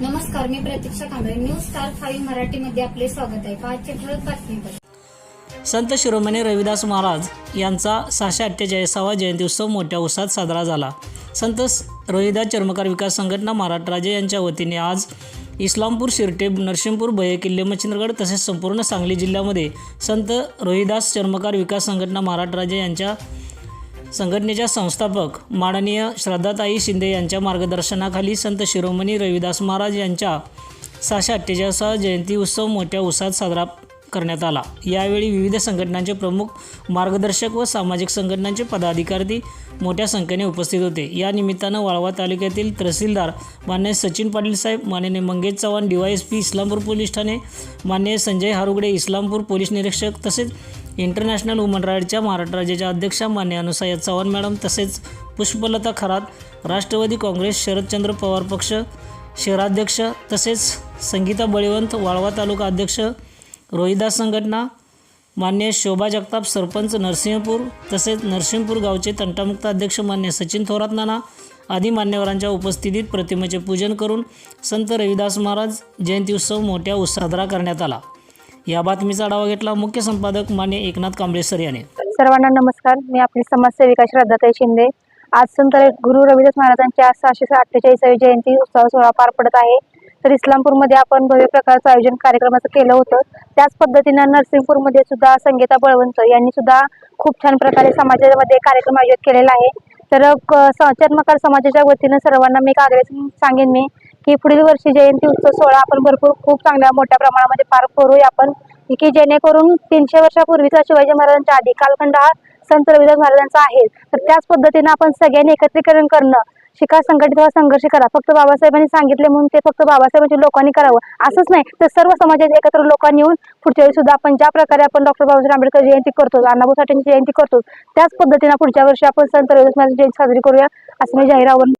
Saksha Kamble. News star five मराठीमध्ये आपले स्वागत आहे. पाचशे ठळक बातमीपत्र संत शिरोमणी रविदास महाराज यांचा सहाशे अठ्ठेचाळीसावा उत्सव मोठ्या उत्साहात साजरा झाला. संत रोहिदास चर्मकार विकास संघटना महाराष्ट्र राज्य यांच्या वतीने आज इस्लामपूर शिरटे नरसिंहपूर बये किल्ले मच्छिंद्रगड तसेच संपूर्ण सांगली जिल्ह्यामध्ये संत रोहिदास चर्मकार विकास संघटना महाराष्ट्र राज्य यांच्या संघटनेच्या संस्थापक माननीय श्रद्धाताई शिंदे यांच्या मार्गदर्शनाखाली संत शिरोमणी रविदास महाराज यांच्या सहाशे अठ्ठेचाळीसावा जयंती उत्सव मोठ्या उत्साहात साजरा करण्यात आला. यावेळी विविध संघटनांचे प्रमुख मार्गदर्शक व सामाजिक संघटनांचे पदाधिकारी मोठ्या संख्येने उपस्थित होते. या निमित्तानं वाळवा तालुक्यातील तहसीलदार मान्य सचिन पाटील साहेब मान्य Mangesh Chavan D Y S P Islampur police Thane मान्य संजय हारुगडे इस्लामपूर पोलीस निरीक्षक तसेच इंटरनॅशनल वुमन राईडच्या महाराष्ट्र राज्याच्या अध्यक्षा मान्य अनुसया चव्हाण मॅडम तसेच पुष्पलता खरात राष्ट्रवादी काँग्रेस शरदचंद्र पवार पक्ष शहराध्यक्ष तसेच संगीता बळीवंत वाळवा तालुका अध्यक्ष रोहिदास संघटना मान्य शोभा जगताप सरपंच नरसिंहपूर तसेच नरसिंहपूर गावचे तंटामुक्त अध्यक्ष मान्य सचिन थोरात नाना आदी मान्यवरांच्या उपस्थितीत प्रतिमेचे पूजन करून संत रविदास महाराज जयंती उत्सव मोठ्या साजरा करण्यात आला. या बातमीचा आढावा घेतला मुख्य संपादक माने एकनाथ कांबळे सर याने. सर्वांना नमस्कार. मी आपली समाजसेविका श्रद्धाताई शिंदे. आज संत गुरु रविदास महाराजांच्या सहाशे अठ्ठेचाळीसावी जयंती उत्सव सोहळा पार पडत आहे. तर इस्लामपूरमध्ये आपण भव्य प्रकारचं आयोजन कार्यक्रमाचं केलं होतं. त्याच पद्धतीनं नरसिंगपूरमध्ये सुद्धा संगीता बळवंत यांनी सुद्धा खूप छान प्रकारे समाजामध्ये कार्यक्रम आयोजित केलेला आहे. तर क- स- चर्मकार समाजाच्या वतीनं सर्वांना मी एक सांगेन मी की पुढील वर्षी जयंती उत्सव सोहळा आपण भरपूर खूप चांगल्या मोठ्या प्रमाणामध्ये पार करूया आपण. की जेणेकरून तीनशे वर्षापूर्वीचा शिवाजी महाराजांच्या आधी कालखंड हा संत रविदास महाराजांचा आहे. तर त्याच पद्धतीनं आपण सगळ्यांनी एकत्रीकरण करणं शिका संघटित व्हा संघर्ष करा. फक्त बाबासाहेबांनी सांगितले म्हणून ते फक्त बाबासाहेबांच्या लोकांनी करावं. असंच नाही तर सर्व समाजाच्या एकत्र लोकांनी येऊन पुढच्या वेळी सुद्धा आपण ज्या प्रकारे आपण डॉक्टर बाबासाहेब आंबेडकर जयंती करतो अण्णाभाऊ साठेंची जयंती करतो त्याच पद्धतीनं पुढच्या वर्षी आपण संत रविदास महाराज जयंती साजरी करूया असं मी जाहीर आव्हान